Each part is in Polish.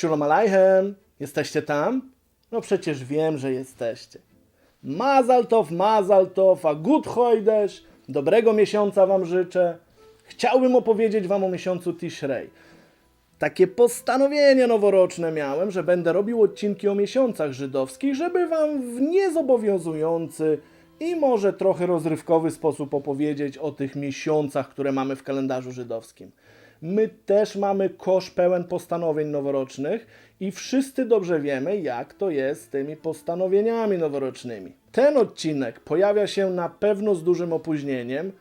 Shalom Aleichem, jesteście tam? No przecież wiem, że jesteście. Mazaltow, Mazaltow, a gut dobrego miesiąca Wam życzę. Chciałbym opowiedzieć Wam o miesiącu Tishrei. Takie postanowienie noworoczne miałem, że będę robił odcinki o miesiącach żydowskich, żeby Wam w niezobowiązujący i może trochę rozrywkowy sposób opowiedzieć o tych miesiącach, które mamy w kalendarzu żydowskim. My też mamy kosz pełen postanowień noworocznych i wszyscy dobrze wiemy, jak to jest z tymi postanowieniami noworocznymi. Ten odcinek pojawia się na pewno z dużym opóźnieniem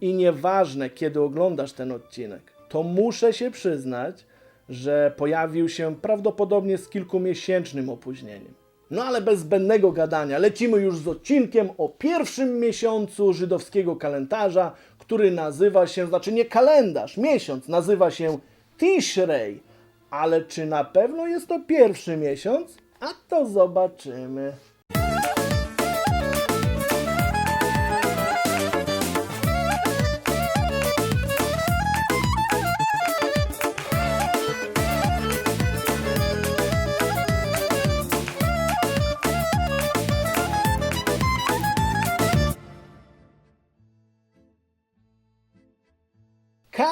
i nieważne, kiedy oglądasz ten odcinek, to muszę się przyznać, że pojawił się prawdopodobnie z kilkumiesięcznym opóźnieniem. No ale bez zbędnego gadania, lecimy już z odcinkiem o pierwszym miesiącu żydowskiego kalendarza, który nazywa się, znaczy nie kalendarz, miesiąc, nazywa się Tishrei. Ale czy na pewno jest to pierwszy miesiąc? A to zobaczymy.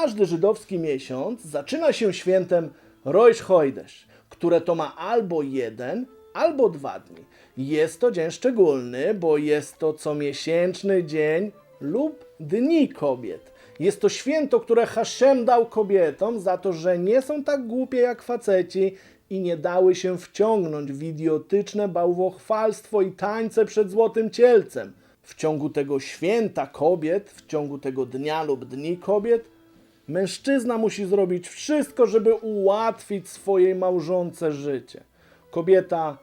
Każdy żydowski miesiąc zaczyna się świętem Rosh Chodesh, które to ma albo jeden, albo dwa dni. Jest to dzień szczególny, bo jest to comiesięczny dzień lub dni kobiet. Jest to święto, które Hashem dał kobietom za to, że nie są tak głupie jak faceci i nie dały się wciągnąć w idiotyczne bałwochwalstwo i tańce przed złotym cielcem. W ciągu tego święta kobiet, w ciągu tego dnia lub dni kobiet, Mężczyzna musi zrobić wszystko, żeby ułatwić swojej małżonce życie. Kobieta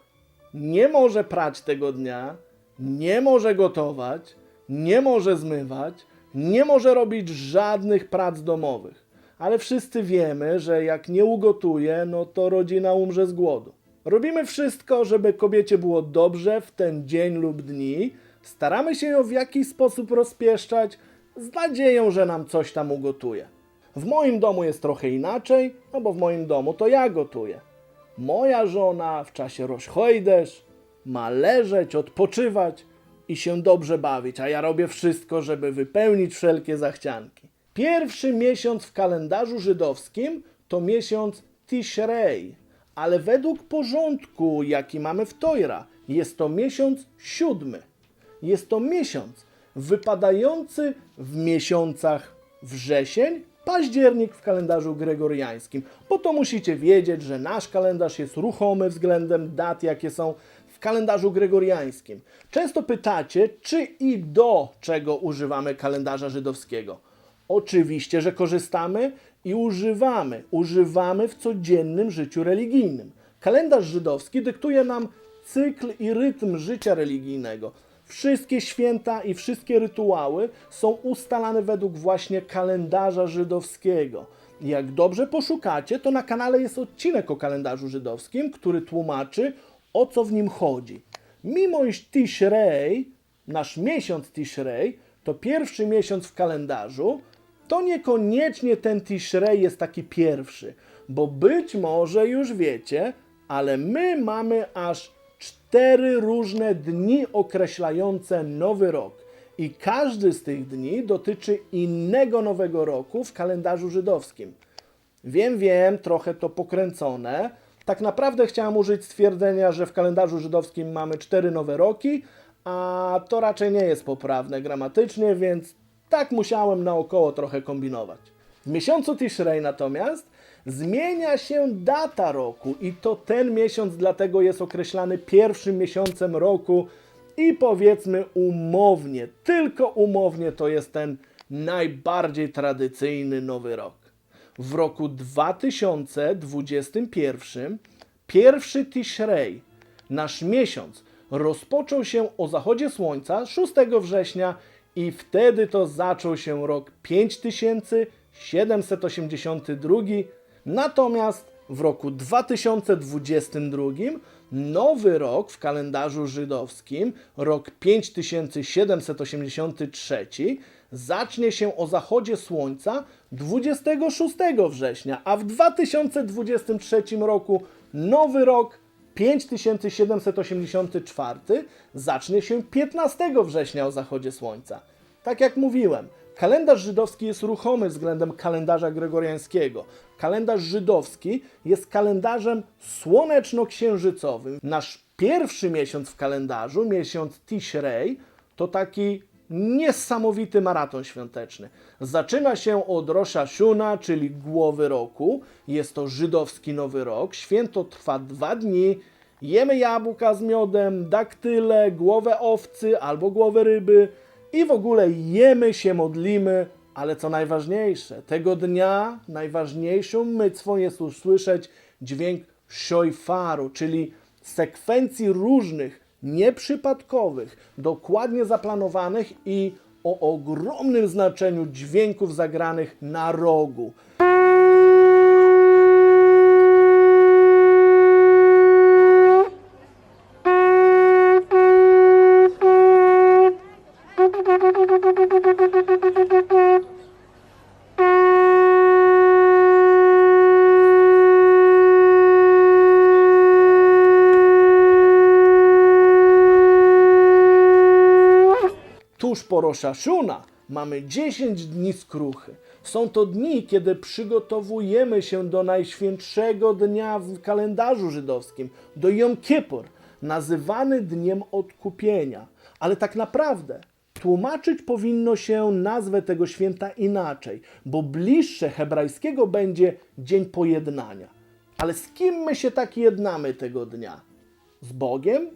nie może prać tego dnia, nie może gotować, nie może zmywać, nie może robić żadnych prac domowych. Ale wszyscy wiemy, że jak nie ugotuje, no to rodzina umrze z głodu. Robimy wszystko, żeby kobiecie było dobrze w ten dzień lub dni. Staramy się ją w jakiś sposób rozpieszczać, z nadzieją, że nam coś tam ugotuje. W moim domu jest trochę inaczej, no bo w moim domu to ja gotuję. Moja żona w czasie rozchojdesz ma leżeć, odpoczywać i się dobrze bawić, a ja robię wszystko, żeby wypełnić wszelkie zachcianki. Pierwszy miesiąc w kalendarzu żydowskim to miesiąc Tishrei, ale według porządku, jaki mamy w Tojra, jest to miesiąc siódmy. Jest to miesiąc wypadający w miesiącach wrzesień, październik w kalendarzu gregoriańskim. Bo to musicie wiedzieć, że nasz kalendarz jest ruchomy względem dat, jakie są w kalendarzu gregoriańskim. Często pytacie, czy i do czego używamy kalendarza żydowskiego. Oczywiście, że korzystamy i używamy. Używamy w codziennym życiu religijnym. Kalendarz żydowski dyktuje nam cykl i rytm życia religijnego. Wszystkie święta i wszystkie rytuały są ustalane według właśnie kalendarza żydowskiego. Jak dobrze poszukacie, to na kanale jest odcinek o kalendarzu żydowskim, który tłumaczy, o co w nim chodzi. Mimo iż Tishrei, nasz miesiąc Tishrei, to pierwszy miesiąc w kalendarzu, to niekoniecznie ten Tishrei jest taki pierwszy, bo być może już wiecie, ale my mamy aż cztery różne dni określające nowy rok. I każdy z tych dni dotyczy innego nowego roku w kalendarzu żydowskim. Wiem, wiem, trochę to pokręcone. Tak naprawdę chciałem użyć stwierdzenia, że w kalendarzu żydowskim mamy cztery nowe roki, a to raczej nie jest poprawne gramatycznie, więc tak musiałem naokoło trochę kombinować. W miesiącu Tishrei natomiast zmienia się data roku i to ten miesiąc dlatego jest określany pierwszym miesiącem roku i powiedzmy umownie, tylko umownie to jest ten najbardziej tradycyjny nowy rok. W roku 2021 pierwszy Tishrei, nasz miesiąc, rozpoczął się o zachodzie słońca 6 września i wtedy to zaczął się rok 5782. Natomiast w roku 2022 nowy rok w kalendarzu żydowskim, rok 5783, zacznie się o zachodzie słońca 26 września, a w 2023 roku nowy rok 5784 zacznie się 15 września o zachodzie słońca. Tak jak mówiłem, kalendarz żydowski jest ruchomy względem kalendarza gregoriańskiego. Kalendarz żydowski jest kalendarzem słoneczno-księżycowym. Nasz pierwszy miesiąc w kalendarzu, miesiąc Tishrei, to taki niesamowity maraton świąteczny. Zaczyna się od Rosh Hashuna, czyli głowy roku. Jest to żydowski nowy rok. Święto trwa dwa dni. Jemy jabłka z miodem, daktyle, głowę owcy albo głowę ryby i w ogóle jemy się, modlimy. Ale co najważniejsze, tego dnia najważniejszą mycwą jest usłyszeć dźwięk szojfaru, czyli sekwencji różnych, nieprzypadkowych, dokładnie zaplanowanych i o ogromnym znaczeniu dźwięków zagranych na rogu. Tuż po Rosh Hashuna mamy 10 dni skruchy. Są to dni, kiedy przygotowujemy się do najświętszego dnia w kalendarzu żydowskim, do Yom Kippur, nazywany Dniem Odkupienia. Ale tak naprawdę tłumaczyć powinno się nazwę tego święta inaczej, bo bliższe hebrajskiego będzie Dzień Pojednania. Ale z kim my się tak jednamy tego dnia? Z Bogiem?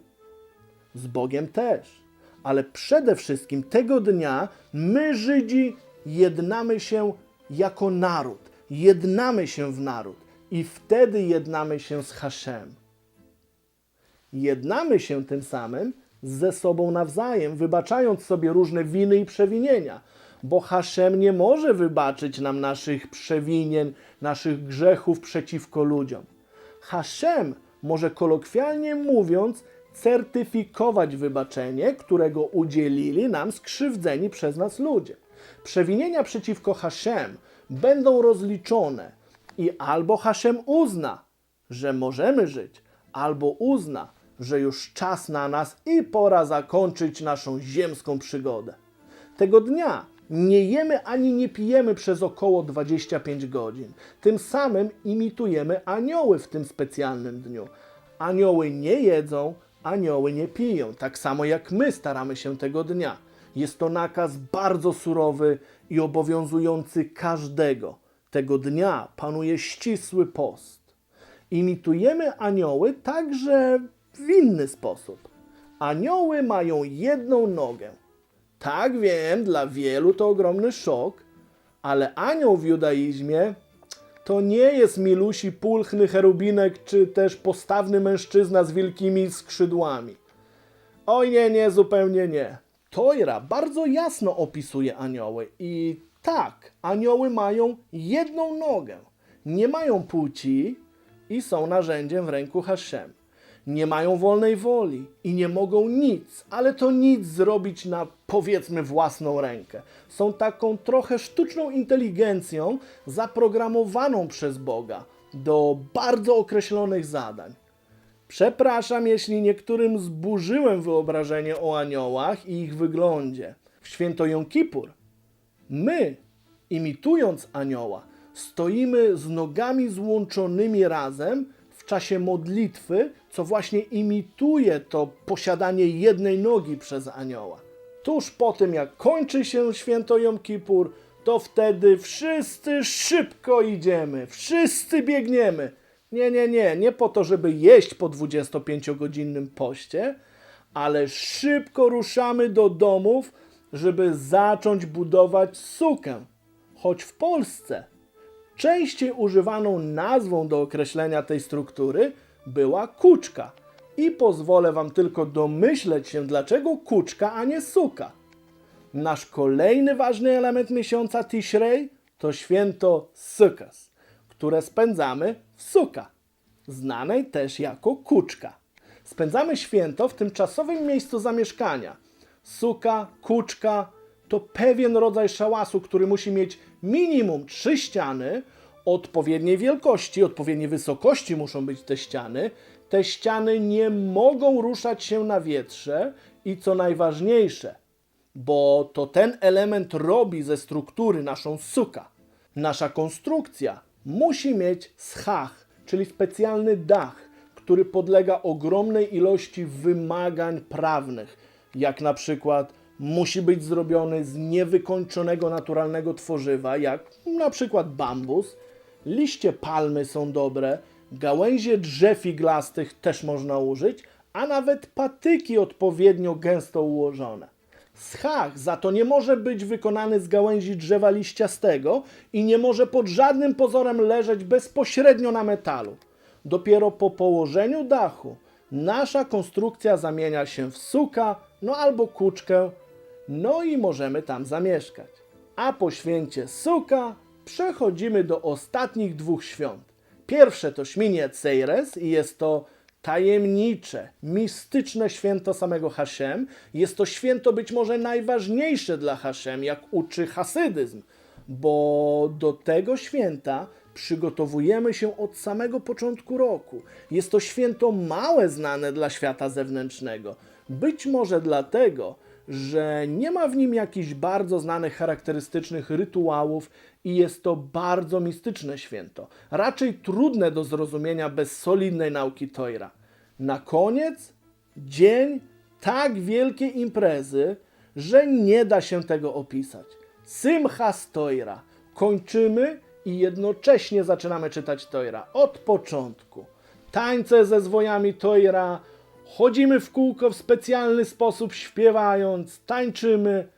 z Bogiem też. Ale przede wszystkim tego dnia my, Żydzi, jednamy się jako naród. Jednamy się w naród i wtedy jednamy się z Haszem. Jednamy się tym samym ze sobą nawzajem, wybaczając sobie różne winy i przewinienia, bo Haszem nie może wybaczyć nam naszych przewinień, naszych grzechów przeciwko ludziom. Haszem może kolokwialnie mówiąc certyfikować wybaczenie, którego udzielili nam skrzywdzeni przez nas ludzie. Przewinienia przeciwko Haszem będą rozliczone i albo Haszem uzna, że możemy żyć, albo uzna, że już czas na nas i pora zakończyć naszą ziemską przygodę. Tego dnia nie jemy ani nie pijemy przez około 25 godzin. Tym samym imitujemy anioły w tym specjalnym dniu. Anioły nie jedzą, anioły nie piją, tak samo jak my staramy się tego dnia. Jest to nakaz bardzo surowy i obowiązujący każdego. Tego dnia panuje ścisły post. Imitujemy anioły także w inny sposób. Anioły mają jedną nogę. Tak wiem, dla wielu to ogromny szok, ale anioł w judaizmie to nie jest milusi pulchny cherubinek, czy też postawny mężczyzna z wielkimi skrzydłami. Oj nie, nie, zupełnie nie. Tojra bardzo jasno opisuje anioły i tak, anioły mają jedną nogę. Nie mają płci i są narzędziem w ręku Haszem. Nie mają wolnej woli i nie mogą nic, ale to nic zrobić na powiedzmy własną rękę. Są taką trochę sztuczną inteligencją zaprogramowaną przez Boga do bardzo określonych zadań. Przepraszam, jeśli niektórym zburzyłem wyobrażenie o aniołach i ich wyglądzie. W święto Jom Kippur my, imitując anioła, stoimy z nogami złączonymi razem czasie modlitwy, co właśnie imituje to posiadanie jednej nogi przez anioła. Tuż po tym, jak kończy się święto Jom Kippur, to wtedy wszyscy szybko idziemy, wszyscy biegniemy. Nie, nie, nie, nie po to, żeby jeść po 25-godzinnym poście, ale szybko ruszamy do domów, żeby zacząć budować sukę. Choć w Polsce częściej używaną nazwą do określenia tej struktury była kuczka. I pozwolę Wam tylko domyśleć się, dlaczego kuczka, a nie suka. Nasz kolejny ważny element miesiąca Tishrei to święto Sukkot, które spędzamy w Suka, znanej też jako kuczka. Spędzamy święto w tymczasowym miejscu zamieszkania. Suka, kuczka to pewien rodzaj szałasu, który musi mieć minimum trzy ściany, odpowiedniej wielkości, odpowiedniej wysokości muszą być te ściany. Te ściany nie mogą ruszać się na wietrze i co najważniejsze, bo to ten element robi ze struktury naszą suka. Nasza konstrukcja musi mieć schach, czyli specjalny dach, który podlega ogromnej ilości wymagań prawnych, jak na przykład musi być zrobiony z niewykończonego naturalnego tworzywa, jak na przykład bambus, liście palmy są dobre, gałęzie drzew iglastych też można użyć, a nawet patyki odpowiednio gęsto ułożone. Schach za to nie może być wykonany z gałęzi drzewa liściastego i nie może pod żadnym pozorem leżeć bezpośrednio na metalu. Dopiero po położeniu dachu nasza konstrukcja zamienia się w suka, no albo kuczkę, no i możemy tam zamieszkać. A po święcie suka przechodzimy do ostatnich dwóch świąt. Pierwsze to Szminie Ceires i jest to tajemnicze, mistyczne święto samego Hashem. Jest to święto być może najważniejsze dla Hashem, jak uczy hasydyzm, bo do tego święta przygotowujemy się od samego początku roku. Jest to święto małe znane dla świata zewnętrznego. Być może dlatego, że nie ma w nim jakichś bardzo znanych, charakterystycznych rytuałów i jest to bardzo mistyczne święto. Raczej trudne do zrozumienia bez solidnej nauki Tojra. Na koniec dzień tak wielkiej imprezy, że nie da się tego opisać. Simchas Tojra. Kończymy i jednocześnie zaczynamy czytać Tojra od początku. Tańce ze zwojami Tojra, chodzimy w kółko w specjalny sposób, śpiewając, tańczymy.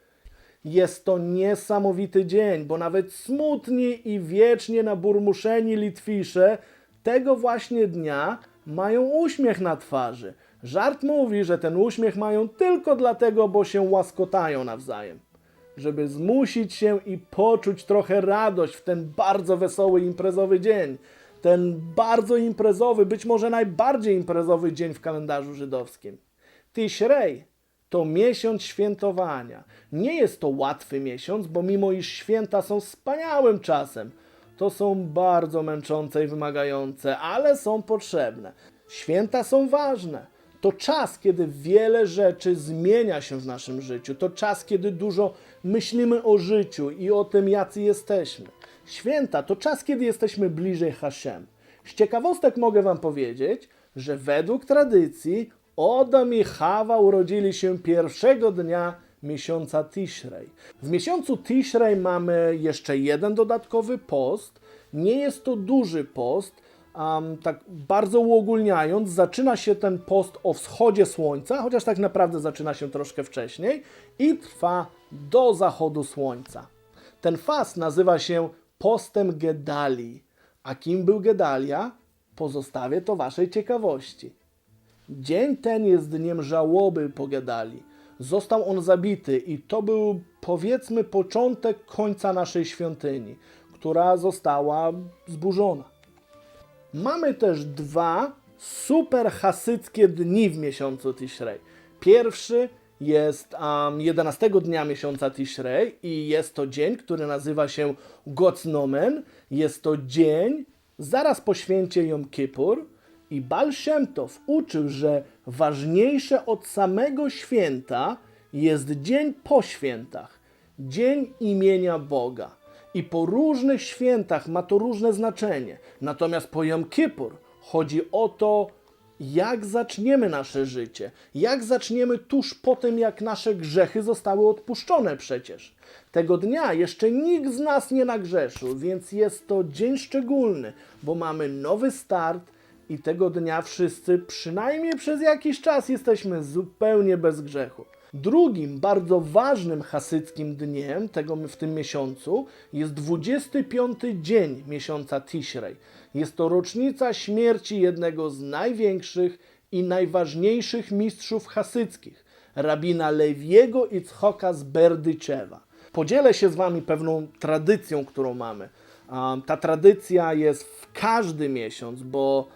Jest to niesamowity dzień, bo nawet smutni i wiecznie naburmuszeni Litwisze tego właśnie dnia mają uśmiech na twarzy. Żart mówi, że ten uśmiech mają tylko dlatego, bo się łaskotają nawzajem. Żeby zmusić się i poczuć trochę radość w ten bardzo wesoły imprezowy dzień. Ten bardzo imprezowy, być może najbardziej imprezowy dzień w kalendarzu żydowskim. Tishrei to miesiąc świętowania. Nie jest to łatwy miesiąc, bo mimo iż święta są wspaniałym czasem, to są bardzo męczące i wymagające, ale są potrzebne. Święta są ważne. To czas, kiedy wiele rzeczy zmienia się w naszym życiu. To czas, kiedy dużo myślimy o życiu i o tym, jacy jesteśmy. Święta to czas, kiedy jesteśmy bliżej Hashem. Z ciekawostek mogę Wam powiedzieć, że według tradycji Odom i Hawa urodzili się pierwszego dnia miesiąca Tishrei. W miesiącu Tishrei mamy jeszcze jeden dodatkowy post. Nie jest to duży post, um, tak bardzo uogólniając, zaczyna się ten post o wschodzie słońca, chociaż tak naprawdę zaczyna się troszkę wcześniej i trwa do zachodu słońca. Ten fast nazywa się postem Gedali. A kim był Gedalia? Pozostawię to Waszej ciekawości. Dzień ten jest dniem żałoby po Gedali. Został on zabity i to był powiedzmy początek końca naszej świątyni, która została zburzona. Mamy też dwa super hasyckie dni w miesiącu Tishrei. Pierwszy jest um, 11 dnia miesiąca Tishrei i jest to dzień, który nazywa się Gocnomen. Jest to dzień zaraz po święcie Jom Kippur i Baal Shem Tov uczył, że ważniejsze od samego święta jest dzień po świętach, dzień imienia Boga. I po różnych świętach ma to różne znaczenie. Natomiast po Jom Kippur chodzi o to, jak zaczniemy nasze życie, jak zaczniemy tuż po tym, jak nasze grzechy zostały odpuszczone przecież. Tego dnia jeszcze nikt z nas nie nagrzeszył, więc jest to dzień szczególny, bo mamy nowy start i tego dnia wszyscy, przynajmniej przez jakiś czas, jesteśmy zupełnie bez grzechu. Drugim bardzo ważnym hasyckim dniem tego w tym miesiącu jest 25 dzień miesiąca Tishrei. Jest to rocznica śmierci jednego z największych i najważniejszych mistrzów hasyckich, rabina Lewiego Itzhoka z Berdyczewa. Podzielę się z Wami pewną tradycją, którą mamy. Ta tradycja jest w każdy miesiąc, bo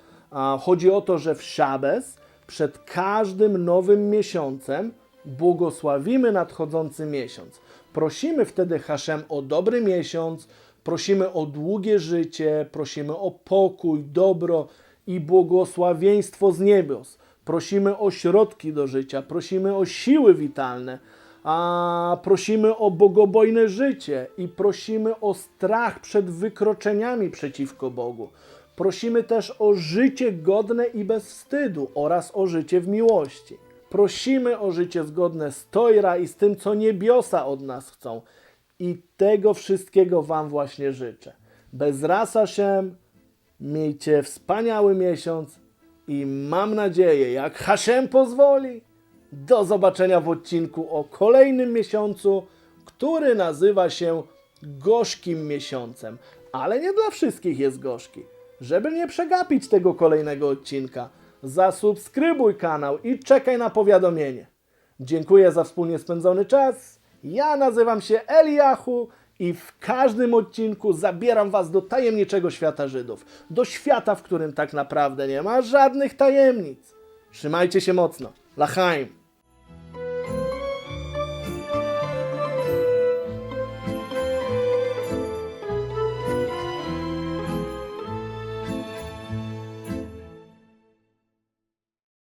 chodzi o to, że w Szabes przed każdym nowym miesiącem błogosławimy nadchodzący miesiąc. Prosimy wtedy Haszem o dobry miesiąc, prosimy o długie życie, prosimy o pokój, dobro i błogosławieństwo z niebios. Prosimy o środki do życia, prosimy o siły witalne, a prosimy o bogobojne życie i prosimy o strach przed wykroczeniami przeciwko Bogu. Prosimy też o życie godne i bez wstydu oraz o życie w miłości. Prosimy o życie zgodne z Tojra i z tym, co niebiosa od nas chcą. I tego wszystkiego Wam właśnie życzę. Bez rasa się, miejcie wspaniały miesiąc i mam nadzieję, jak Hashem pozwoli, do zobaczenia w odcinku o kolejnym miesiącu, który nazywa się gorzkim miesiącem. Ale nie dla wszystkich jest gorzki. Żeby nie przegapić tego kolejnego odcinka, zasubskrybuj kanał i czekaj na powiadomienie. Dziękuję za wspólnie spędzony czas. Ja nazywam się Eliahu i w każdym odcinku zabieram Was do tajemniczego świata Żydów. Do świata, w którym tak naprawdę nie ma żadnych tajemnic. Trzymajcie się mocno. Lachaim.